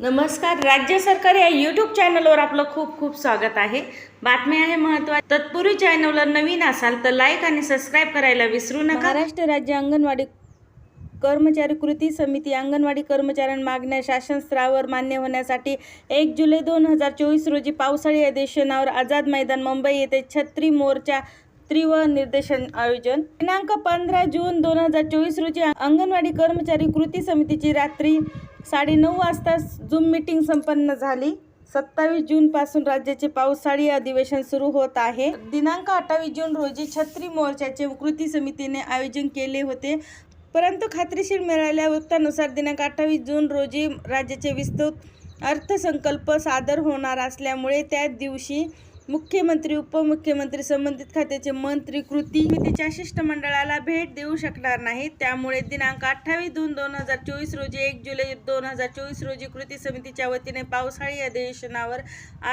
नमस्कार राज्य सरकार या यूट्यूब चॅनलवर आपलं खूप खूप स्वागत आहे. बातमी आहे महत्त्वाची तत्पूर्वी चॅनलला नवीन असाल तर लाईक आणि सबस्क्राईब करायला विसरू नका. महाराष्ट्र राज्य अंगणवाडी कर्मचारी कृती समिती अंगणवाडी कर्मचाऱ्यांना मागण्या शासन स्तरावर मान्य होण्यासाठी एक जुलै दोन हजार चोवीस रोजी पावसाळी अधिवेशनावर आझाद मैदान मुंबई येथे छत्री मोर्चा त्रिव निर्देशन आयोजन. दिनांक पंधरा जून दोन हजार चोवीस रोजी अंगणवाडी कर्मचारी कृती समितीची रात्री साडेनऊ वाजता झूम मीटिंग संपन्न झाली. सत्तावीस जून पासून राज्याचे पावसाळी अधिवेशन सुरू होत आहे. दिनांक अठ्ठावीस जून रोजी छत्री मोर्चाचे कृती समितीने आयोजन केले होते. परंतु खात्रीशीर मिळालेल्या वृत्तानुसार दिनांक अठ्ठावीस जून रोजी राज्याचे विस्तृत अर्थसंकल्प सादर होणार असल्यामुळे त्याच दिवशी मुख्यमंत्री उपमुख्यमंत्री संबंधित खात्याचे मंत्री कृती समितीच्या शिष्टमंडळाला भेट देऊ शकणार नाहीत. त्यामुळे दिनांक अठ्ठावीस दोन दोन हजार चोवीस रोजी एक जुलै दोन हजार चोवीस रोजी कृती समितीच्या वतीने पावसाळी अधिवेशनावर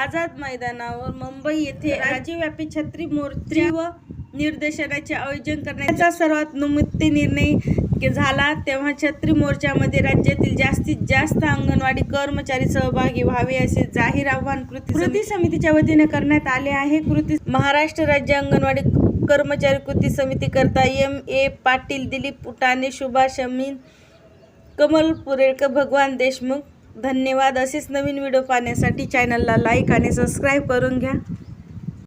आझाद मैदानावर मुंबई येथे राज्यव्यापी छत्री मोर्चा व निर्देशनाचे आयोजन करण्याचा सर्वात निमित्त निर्णय झाला. तेव्हा छत्री मोर्चामध्ये राज्यातील जास्तीत जास्त अंगणवाडी कर्मचारी सहभागी व्हावे असे जाहीर आवाहन कृती कृती समितीच्या वतीने करण्यात आले आहे. कृती महाराष्ट्र राज्य अंगणवाडी कर्मचारी कृती समिती करता एम. ए. पाटील दिलीप उटाणे सुभाष अमीन कमल पुरेळकर भगवान देशमुख. धन्यवाद. असेच नवीन व्हिडिओ पाहण्यासाठी चॅनलला लाईक आणि सबस्क्राईब करून घ्या.